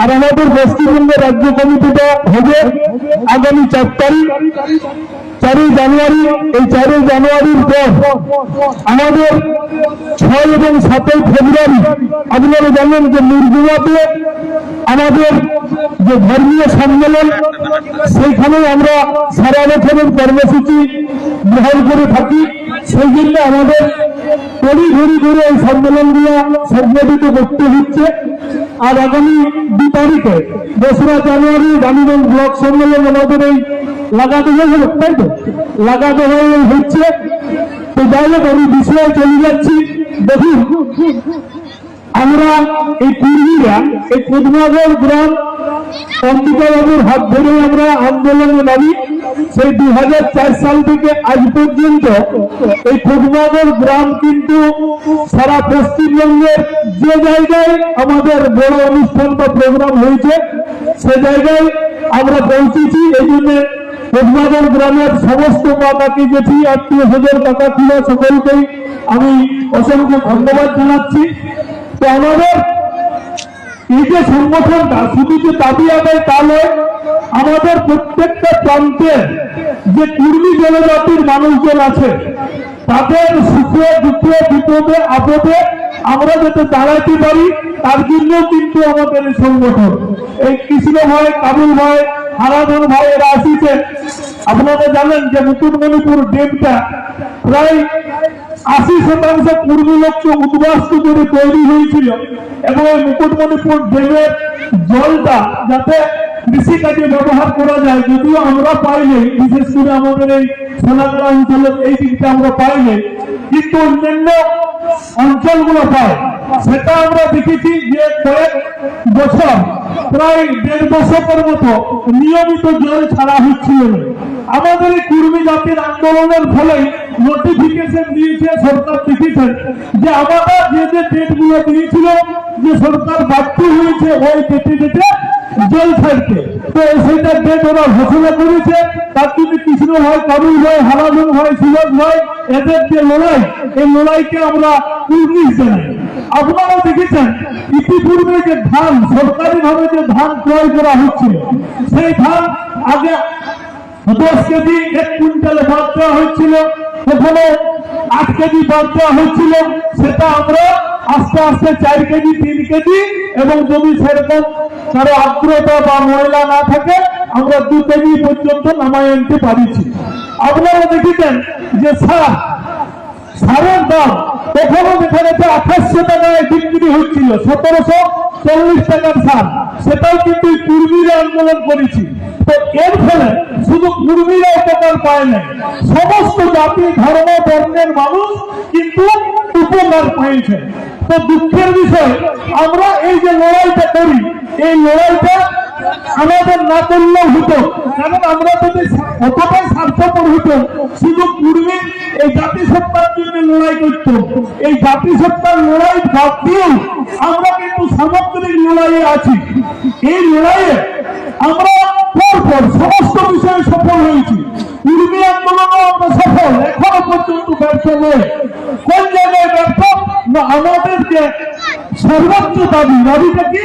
আর আমাদের পশ্চিমবঙ্গ রাজ্য কমিটিটা হবে আগামী চার তারিখ, চারই জানুয়ারি, এই চারই জানুয়ারির পর আমাদের ছয় এবং সাতই ফেব্রুয়ারি আপনারা জানেন যে মুরগুমাতে আমাদের যে ধর্মীয় সম্মেলন সেইখানে আমরা সারা বছরের কর্মসূচি গ্রহণ করে থাকি। সেই জন্য আমাদের ঘড়ি করে এই সম্মেলনগুলো সংগঠিত করতে হচ্ছে। আর আগামী দু তারিখে দোসরা জানুয়ারি রানীগঞ্জ ব্লক সম্মেলন আমাদের এই লাগাতে হয়ে তাই তো? লাগাতে হয়ে হচ্ছে। তো যাই হোক, আমি বিষয়ে চলে যাচ্ছি। দেখুন, আমরা এই কুর্মীরা এই পদ্মাগর গ্রাম অম্বিকাবাবুর হাত ধরে আমরা আন্দোলনে নামি। সেই দুই হাজার চার সাল থেকে আজ পর্যন্ত এই পদ্মাগর গ্রাম কিন্তু সারা পশ্চিমবঙ্গের যে জায়গায় আমাদের বড় অনুষ্ঠান বা প্রোগ্রাম হয়েছে, সে জায়গায় আমরা পৌঁছেছি। এই জন্য পদ্মাগর গ্রামের সমস্ত মা জেঠি আত্মীয় স্বজন কাকা সকলকেই আমি অসংখ্য ধন্যবাদ জানাচ্ছি। তো আমাদের এই যে সংগঠনটা শুধু যে দাবি আদায় তা নয়, আমাদের প্রত্যেকটা প্রান্তে যে কুর্মী জনজাতির মানুষজন আছে, তাদের সুখে দুঃখে বিপদে আপদে আমরা যাতে দাঁড়াতে পারি, তার জন্য কিন্তু আমাদের এই সংগঠন। এই কৃষ্ণ ভাই, কাবুল ভাই হারাধন ভাই এরা আসিছে আপনারা জানেন যে মুকুটমণিপুর ডেমটা প্রায় আশি শতাংশ পূর্ব লক্ষ্য উদ্বাস্তু করে তৈরি হয়েছিল এবং এই মুকুটমণিপুর ড্যামের জলটা যাতে কৃষিকাজে ব্যবহার করা যায়, যদিও আমরা পাইনি বিশেষ করে আমাদের এই সোনাগড়া অঞ্চলের এই দিকটা আমরা পাইনি কিন্তু অন্যান্য অঞ্চলগুলো পায়। সেটা আমরা দেখেছি যে কয়েক বছর প্রায় দেড় মতো নিয়মিত ছাড়া হচ্ছিল আমাদের এই কুর্মী জাতির আন্দোলনের ফলে নোটিফিকেশন দিয়েছে সরকার দেখেছেন যে যে যে দিয়েছিল, যে সরকার বাধ্য হয়েছে ওই ডেটে ডেটে ছাড়তে। তো সেটা ডেট ওরা ঘোষণা করেছে, তার জন্য কৃষ্ণ ভাই কাবুল ভাই ভাই এদের যে লড়াই, এই লড়াইকে আমরা কুর্নিশ জানাই আপনারা দেখেছেন, ইতিপূর্বে যে ধান সরকারি ভাবে যে ধান ক্রয় করা হচ্ছিল সেই ধান আগে দশ কেজি এক কুইন্টালে বাদ দেওয়া হচ্ছিল কখনো আট কেজি বাদ দেওয়া হচ্ছিল সেটা আমরা আস্তে আস্তে চার কেজি, তিন কেজি এবং যদি সেরকম কারও আর্দ্রতা বা ময়লা না থাকে, আমরা দু কেজি পর্যন্ত নামাই আনতে পারিছি। আপনারা দেখেছেন যে সার সারের দাম তখনও গেছে আঠাশশো টাকায় বিক্রি হচ্ছিল, সতেরোশো চল্লিশ টাকার সার, সেটাও কিন্তু কুর্মীরা আন্দোলন করেছি। তো এর ফলে শুধু কুর্মীরা উপকার পায় না সমস্ত জাতি, ধর্ম বর্ণের মানুষ কিন্তু উপকার পেয়েছে। তো দুঃখের বিষয়, আমরা এই যে লড়াইটা করি, এই লড়াইটা আমাদের না করলেও হতো। কারণ আমরা যদি অতটাই স্বার্থপর হতো শুধু পূর্বে এই জাতিসত্তার জন্য লড়াই করতো। এই জাতিসত্তার লড়াই বাদ দিয়েও আমরা কিন্তু সামগ্রিক লড়াইয়ে আছি। এই লড়াইয়ে আমরা পরপর সমস্ত বিষয়ে সফল হয়েছি। পূর্বী আন্দোলনও আমরা সফল, এখনও পর্যন্ত ব্যর্থ নয়। কোন জায়গায় ব্যর্থ? না আমাদের সর্বোচ্চ দাবি, দাবিটা কি?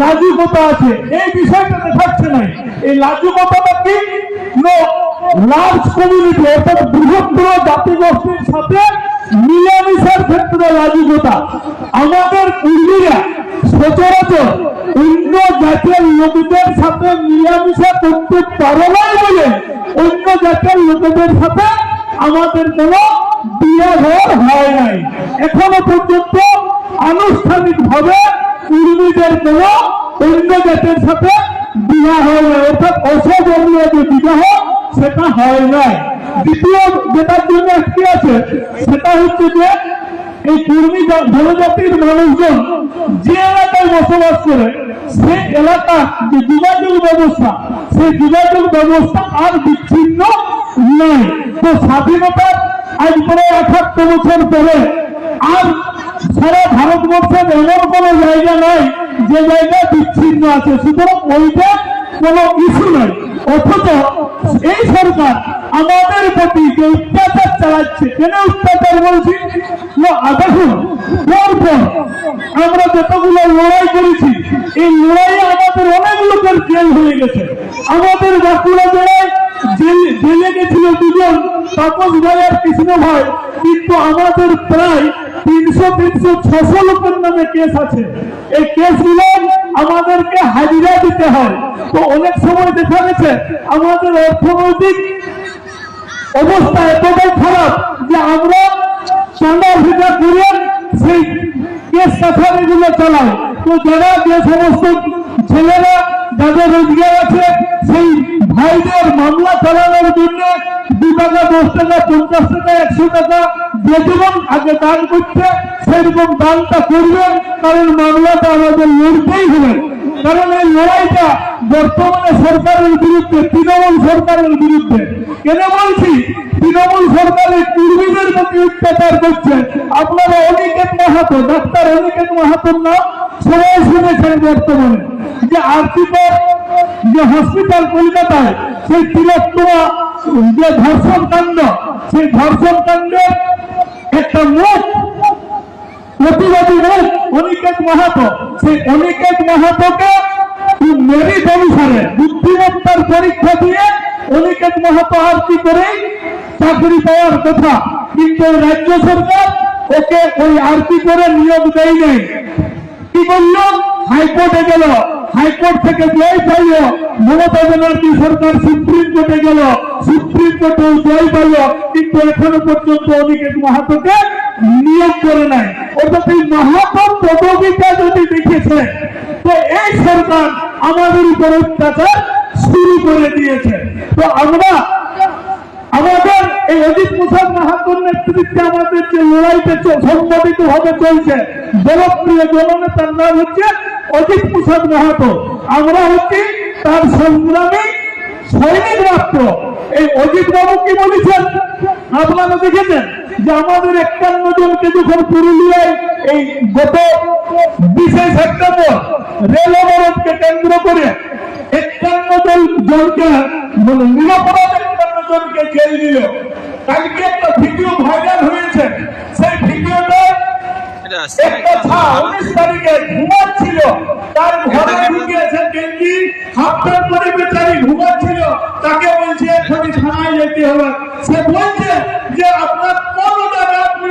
লাজুকতা আছে। এই বিষয়টা দেখাচ্ছে নাই এই লাজুকতাটা কি? লার্জ কমিউনিটি অর্থাৎ বৃহত্তর জাতিগোষ্ঠীর সাথে মিলামিশার ক্ষেত্রে লাজুকতা। আমাদের পূর্বীরা সচরাচর অন্য জাতের লোকদের সাথে মিলামিশা করতে পারে না বলে অন্য জাতের লোকদের সাথে আমাদের কোনো বিয়ে হয় নাই। এখনও পর্যন্ত আনুষ্ঠানিক কর্মীদের কোনো অন্য জাতের সাথে বিবাহ হয় না। অর্থাৎ অসবর্ণীয় যে বিবাহ, সেটা হয় নাই দ্বিতীয় যেটার জন্য একটি আছে, সেটা হচ্ছে যে এই কুর্মী জনজাতির মানুষজন যে এলাকায় বসবাস করে সে এলাকা যে যোগাযোগ ব্যবস্থা, সেই যোগাযোগ ব্যবস্থা আর বিচ্ছিন্ন নয়। তো স্বাধীনতার আজ প্রায় আঠাত্তর বছর পরে আর সারা ভারতবর্ষের এমন কোন জায়গা নয় যে জায়গা বিচ্ছিন্ন আছে, সুতরাং ওইটা কোনো ইস্যু নয়। অথচ এই সরকার আমাদের প্রতি যে অত্যাচার চালাচ্ছে, কেন অত্যাচার বলছি? আমরা যতগুলো লড়াই করেছি, এই লড়াইয়ে আমাদের অনেক লোকের জেল হয়ে গেছে। আমাদের বাঁকুড়া জেলায় জেল- জেলে গেছিল দুজন, তাপস ভাই আর কৃষ্ণ ভাই, কিন্তু আমাদের প্রায় তিনশো তিনশো, ছশো লোকের নামে কেস আছে। এই কেসগুলো আমাদেরকে হাজিরা দিতে হয়। তো অনেক সময় দেখা গেছে, আমাদের অর্থনৈতিক অবস্থা এতটাই খারাপ যে আমরা চাঁদা ভিটা করে সেই কেস কাছারিগুলো চালাই। তো যারা যে সমস্ত ছেলেরা যাদের রোজগার আছে, সেই ভাইদের মামলা চালানোর জন্য দু টাকা, দশ টাকা, পঞ্চাশ টাকা, একশো টাকা যে যেমন আগে দান করছে, সেরকম দানটা করবেন কারণ মামলাটা আমাদের লড়তেই হবে। কারণ এই লড়াইটা বর্তমানে সরকারের বিরুদ্ধে, তৃণমূল সরকারের বিরুদ্ধে। কেন বলছি? তৃণমূল সরকারের কর্মীদের প্রতি অত্যাচার করছে। আপনারা অনিকেত মাহাতো, ডাক্তার অনিকেত মাহাতোর নাম সবাই শুনেছেন বর্তমানে। যে আর্থিকের যে হসপিটাল কলকাতায় সেই তিলোত্তমা যে ধর্ষণ কাণ্ড, সেই ধর্ষণ কাণ্ডের একটা মুখ, প্রতিবাদী লোক অনিকেত মাহাতো। সেই অনিকেত মাহাতোকে মেরিট অনুসারে বুদ্ধিমত্তার পরীক্ষা দিয়ে অনিকেত মাহাতো আর কি করে চাকরি পাওয়ার কথা। কিন্তু রাজ্য সরকার ওকে ওই আর কি করে নিয়োগ দেয় নাই করল হাইকোর্টে গেল। হাইকোর্ট থেকে জয় পাইল। মমতা ব্যানার্জি সরকার সুপ্রিম কোর্টে গেল। সুপ্রিম কোর্টে জয় পাইল। কিন্তু এখনও পর্যন্ত অনিকেত মাহাতোকে নিয়োগ করে নাই। অর্থাৎ এই মাহাতো পদবিটা যদি দেখেছে, তো এই সরকার আমাদের উপর অত্যাচার শুরু করে দিয়েছে। তো আমরা আমাদের এই অজিত প্রসাদ মাহাতোর নেতৃত্বে আমাদের যে লড়াইতে সংগঠিত ভাবে চলছে, জনপ্রিয় জননেতার নাম হচ্ছে অজিত প্রসাদ মাহাতো। আমরা হচ্ছি তার সংগ্রামী সৈনিক মাত্র এই অজিত বাবু কি বলেছেন? আপনারা দেখেছেন যে আমাদের একান্ন জনকে যখন পুরুলিয়ায় এই গত বিশে সেপ্টেম্বর রেল অবরোধকে কেন্দ্র করে একান্ন জন জনকে মানে নিরাপরাধ একান্ন জনকে জেল দিল। কালকে একটা ভিডিও ভাইরাল হয়েছে। সেই ভিডিওটা একটা ছা উনিশ তারিখে ঘুমাচ্ছিল তার ঘরে ঢুকিয়েছে গেঞ্জি হাফ প্যান্ট পরে বেচারি ঘুমাচ্ছিল তাকে বলছে এখনই থানায় যেতে হবে। সে বলছে যে আপনার কোন দ্বারা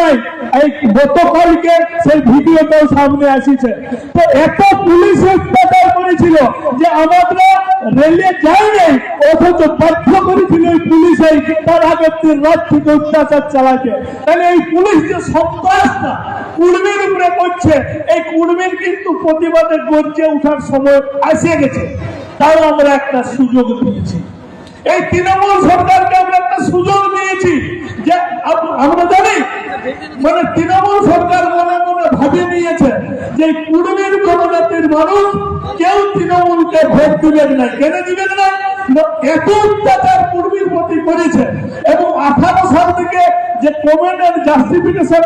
নাই, এই গতকালকে সেই ভিডিওটাও সামনে আসিছে। তো এত পুলিশ অত্যাচার করেছিল যে রেলে নাই অথচ করেছিল এই পুলিশে তার দিন রাত থেকে অত্যাচার তাহলে এই পুলিশ যে সন্ত্রাসটা কুর্মীর উপরে এই কুর্মীর কিন্তু প্রতিবাদে গর্জে ওঠার সময় আসে গেছে। তাও আমরা একটা সুযোগ দিয়েছি। এই তৃণমূল সরকারকে আমরা একটা সুযোগ যে আমরা জানি মানে তৃণমূল সরকার মনে মনে ভাবে নিয়েছে যে কুর্মীর জনজাতির মানুষ কেউ তৃণমূলকে ভোট দিবেন না কেন দিবেন না। এত অত্যাচার কুর্মীর প্রতি করেছে এবং আঠারো সাল থেকে যে জাস্টিফিকেশন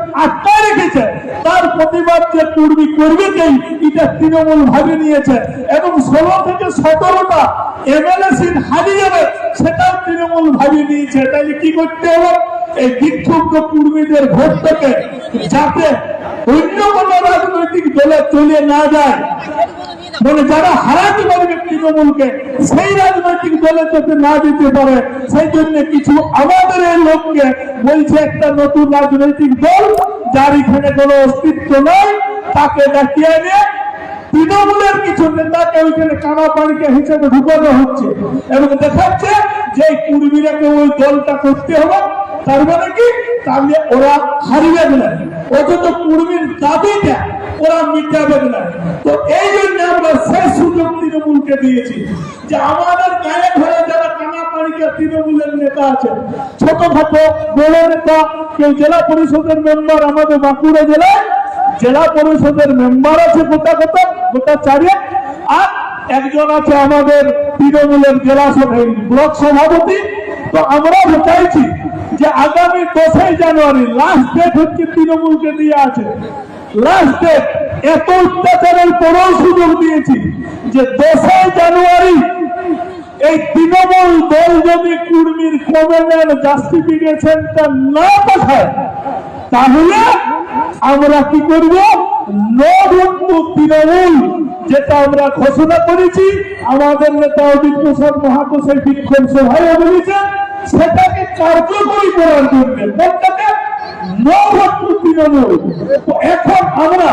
রেখেছে, তার প্রতিবাদ যে কুর্মী করবে কেই, এটা তৃণমূল ভাবে নিয়েছে এবং ষোলো থেকে সতেরোটা এমএলএ সিট হারিয়ে যাবে সেটাও তৃণমূল ভাবে নিয়েছে। তাহলে কি করতে হবে? এই বিক্ষুব্ধ কুর্মীদের ভোটটাকে যাতে অন্য কোনো রাজনৈতিক দলে চলে না যায়। মানে যারা হারাতে পারবে তৃণমূলকে সেই রাজনৈতিক দলে যাতে না দিতে পারে, সেই জন্য কিছু আমাদের এই লোককে বলছে, একটা নতুন রাজনৈতিক দল যার এখানে কোনো অস্তিত্ব নয় তাকে ডাকিয়ে নিয়ে তৃণমূলের কিছু নেতাকে ওইখানে কানা পানিকে হিসেবে ঢুকানো হচ্ছে। এবং দেখাচ্ছে যে কুর্মীরাকে ওই দলটা করতে হবে, তার মানে কি? তাহলে ওরা হারিয়ে না অথচ কুর্মীর দাবিটা ওরা মিটাবে না তো এই জন্য আমরা সেই সুযোগ তৃণমূলকে দিয়েছি যে আমাদের গায়ে ঘরে যারা কানাপাড়িকে তৃণমূলের নেতা আছে ছোটখাটো বড় নেতা, কেউ জেলা পরিষদের মেম্বার আমাদের বাঁকুড়া জেলায়, জেলা পরিষদের মেম্বার আছে গোটা গোটা গোটা চারে আর একজন আছে আমাদের তৃণমূলের জেলা ব্লক সভাপতি। তো আমরা চাইছি যে আগামী দশই জানুয়ারি লাস্ট ডেট হচ্ছে তৃণমূলকে দিয়ে আছে। লাস্ট ডেট এত অত্যাচারের পরেও সুযোগ দিয়েছি যে দশই জানুয়ারি এই তৃণমূল দল যদি কুর্মীর কমেন্টের জাস্টিফিকেশনটা না পাঠায়, তাহলে আমরা কি করব? নো ভোট তৃণমূল যেটা আমরা ঘোষণা করেছি, আমাদের নেতা অজিত প্রসাদ মহাকোষের বিক্ষোভ সভায় বলেছেন সেটাকে কার্যকরী করার জন্য। কোনটাকে এখন আমরা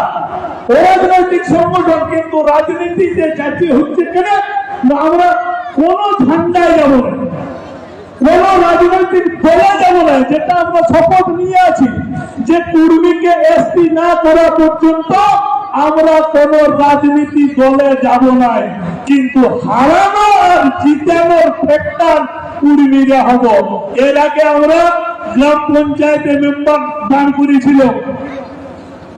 অরাজনৈতিক সংগঠন কিন্তু রাজনীতিতে যাচ্ছি হচ্ছে কেন? না, আমরা কোন ঝান্ডায় যাব না। কোন রাজনৈতিক দলে যাব না, যেটা আমরা শপথ নিয়ে আছি যে কুর্মীকে এসপি না করা পর্যন্ত আমরা কোন রাজনীতি দলে যাব না কিন্তু হারানো আর জিতানোর ফ্যাক্টর কুর্মীরা হব। এর আগে আমরা গ্রাম পঞ্চায়েতে মেম্বার দান করেছিল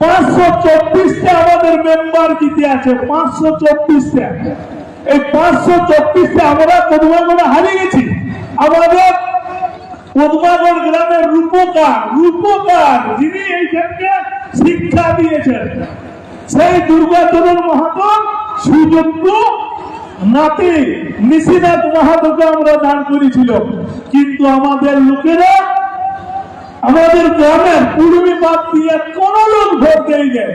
পাঁচশো চব্বিশটা আমাদের মেম্বার জিতে আছে, পাঁচশো চব্বিশটা। এই পাঁচশো চব্বিশটা আমরা পদুমাগড়ে হারিয়ে গেছি। আমাদের পদুমাগড় গ্রামের রূপকার রূপকার যিনি এইখানকে শিক্ষা দিয়েছেন। সেই দুর্গাচরণ মাহাতো সুযোগ্য নাতি নিশিনাথ মাহাতোকে আমরা দান করেছিল। কিন্তু আমাদের লোকেরা আমাদের গ্রামের পূর্বী বাদ দিয়ে কোন লোক ভোট দেয় যায়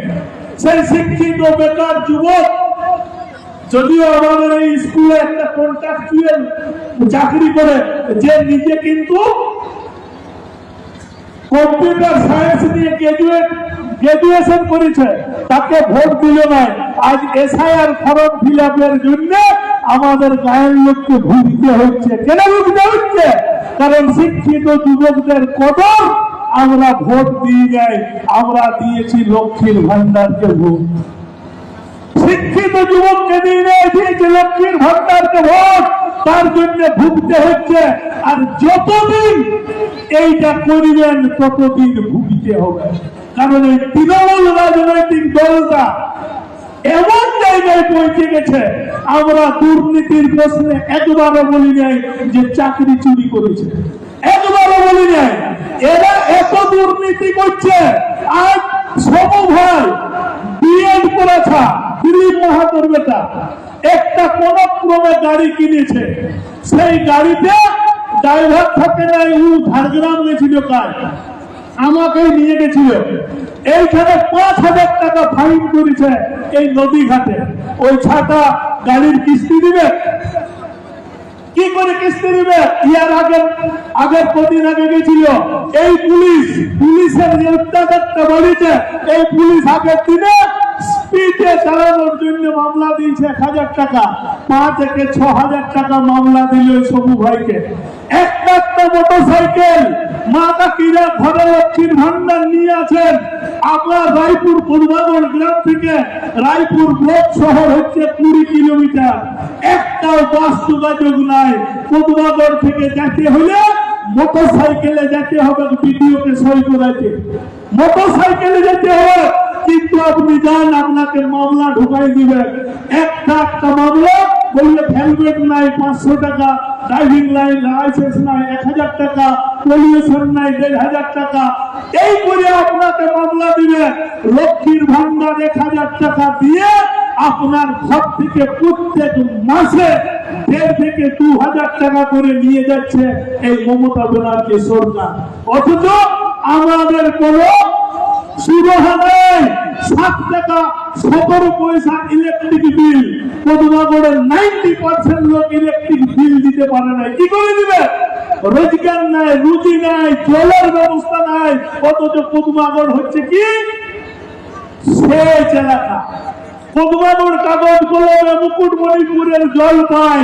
সেই শিক্ষিত বেকার যুবক, যদিও আমাদের এই স্কুলে একটা কন্ট্রাকচুয়াল চাকরি করে, যে নিজে কিন্তু কম্পিউটার সায়েন্স নিয়ে গ্রাজুয়েট গ্রাজুয়েশন করেছে, তাকে ভোট দিল না। আজ এসআইআর ফর্ম ফিল আপের জন্য আমাদের গায়ের লোককে ভুগতে হচ্ছে। কেন ভুগতে হচ্ছে? কারণ শিক্ষিত যুবকদের কদর আমরা ভোট দিয়ে যাই, আমরা দিয়েছি লক্ষ্মীর ভান্ডারকে ভোট। শিক্ষিত যুবককে দিয়ে দিয়েছে লক্ষ্মীর ভান্ডারকে ভোট, তার জন্য ভুগতে হচ্ছে। আর যতদিন এইটা করিবেন, ততদিন ভুগতে হবে। কারণ তৃণমূল রাজনৈতিক দলটা এমন জায়গায় পৌঁছে গেছে, আমরা দুর্নীতির প্রশ্নে একবারও বলি নাই যে চাকরি চুরি করেছে। একবারও বলি নাই, এরা এত দুর্নীতি করছে আজ সমু ভাই বিএড করেছা, দিলীপ মাহাতোর বেটা। একটা কোন ক্রমে গাড়ি কিনেছে, সেই গাড়িতে ড্রাইভার থাকে নাই ঝাড়গ্রাম গেছিল কাজ আমাকে নিয়ে গেছিল। এইখানে পাঁচ হাজার টাকা ফাইন করেছে এই নদী ঘাটে। ওই ছাতা গাড়ির কিস্তি দিবে? কি করে কিস্তি দিবে? ইয়ার আগে আগের কদিন আগে গেছিল। এই পুলিশ, পুলিশের যে অত্যাচারটা বাড়িছে এই পুলিশ আগের দিনে স্পিডে চালানোর জন্য মামলা দিয়েছে এক হাজার টাকা। পাঁচ থেকে ছ হাজার টাকা মামলা দিল ওই সবু ভাইকে। একটা একটা মোটর সাইকেল নিয়ে আছেন। আপনার রায়পুর গ্রাম থেকে রায়পুর ব্লক শহর হচ্ছে কুড়ি কিলোমিটার। বাস নাই। থেকে যেতে হলে মোটর সাইকেলে যেতে হবে ভিডিওকে সই করাতে মোটর সাইকেলে যেতে হবে, কিন্তু আপনি যান, আপনাকে মামলা ঢুকাই দিবেন। একটা একটা মামলা বললে হেলমেট নাই, পাঁচশো টাকা ড্রাইভিং লাইন লাইসেন্স নাই, এক হাজার টাকা পলিউশন নাই, দেড় হাজার টাকা। এই করে আপনাকে মামলা দিবে। লক্ষ্মীর ভান্ডার এক হাজার টাকা দিয়ে আপনার ঘর থেকে প্রত্যেক মাসে দেড় থেকে দু হাজার টাকা করে নিয়ে যাচ্ছে এই মমতা ব্যানার্জি সরকার। অথচ আমাদের কোনো সুরাহা নেই সাত টাকা সতেরো পয়সা ইলেকট্রিক বিল পদুমাগড়ের নাইনটি পার্সেন্ট লোক ইলেকট্রিক বিল দিতে পারে না কি করে দিবে? রোজগার নাই, রুজি নাই, জলের ব্যবস্থা নাই। অথচ পদুমাগড় হচ্ছে কি? সেচ এলাকা। পদুমাগড় কাগজ কলমে মুকুটমণিপুরের জল পায়